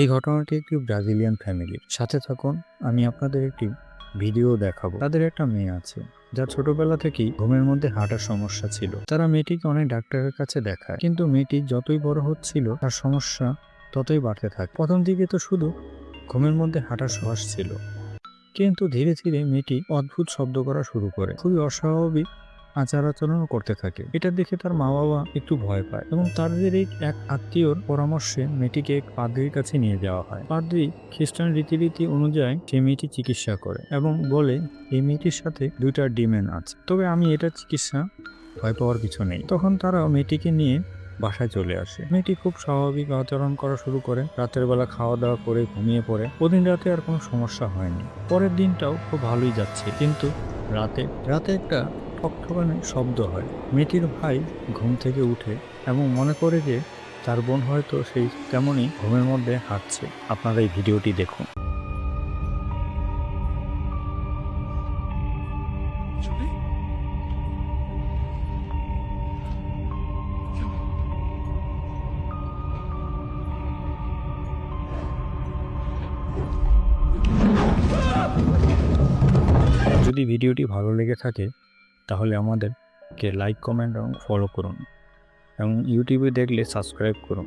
এই ঘটনাটি একটি ব্রাজিলিয়ান ফ্যামিলির। সাথে থাকুন, আমি আপনাদের একটি ভিডিও দেখাবো। তাদের একটা মেয়ে আছে, যার ছোটবেলা থেকেই ঘুমের মধ্যে হাঁটার সমস্যা ছিল। তারা মেয়েটিকে অনেক ডাক্তারের কাছে দেখায়, কিন্তু মেয়েটি যতই বড় হচ্ছিল, তার সমস্যা ততই বাড়তে থাকে। প্রথম দিকে তো শুধু ঘুমের মধ্যে হাঁটার সাহস ছিল, কিন্তু ধীরে ধীরে মেয়েটি অদ্ভুত শব্দ করা শুরু করে। খুবই অস্বাভাবিক আচার আচরণও করতে থাকে। এটা দেখে তার মা বাবা একটু ভয় পায় এবং তাদের এই এক আত্মীয়র পরামর্শে মেয়েটিকে এক পাদ্রির কাছে নিয়ে যাওয়া হয়। পাদ্রি খ্রিস্টান রীতিরীতি অনুযায়ী সে মেয়েটি চিকিৎসা করে এবং বলে, এই মেয়েটির সাথে দুইটা ডিমেন আছে। তবে আমি এটা চিকিৎসা ভয় পাওয়ার কিছু নেই। তখন তারা মেয়েটিকে নিয়ে বাসায় চলে আসে। মেয়েটি খুব স্বাভাবিক আচরণ করা শুরু করে। রাতের বেলা খাওয়া দাওয়া করে ঘুমিয়ে পড়ে। ওদিন রাতে আর কোনো সমস্যা হয়নি। পরের দিনটাও খুব ভালোই যাচ্ছে। কিন্তু রাতে রাতে একটা ঠকঠকানি শব্দ হয়। মেয়েটির ভাই ঘুম থেকে উঠে এবং মনে করে যে তার বোন হয়তো সেই তেমনই ঘুমের মধ্যে হাঁটছে। আপনারা এই ভিডিওটি দেখুন। যদি ভিডিওটি ভালো লেগে থাকে তাহলে আমাদেরকে লাইক কমেন্ট এবং ফলো করুন। এবং ইউটিউবে দেখলে সাবস্ক্রাইব করুন।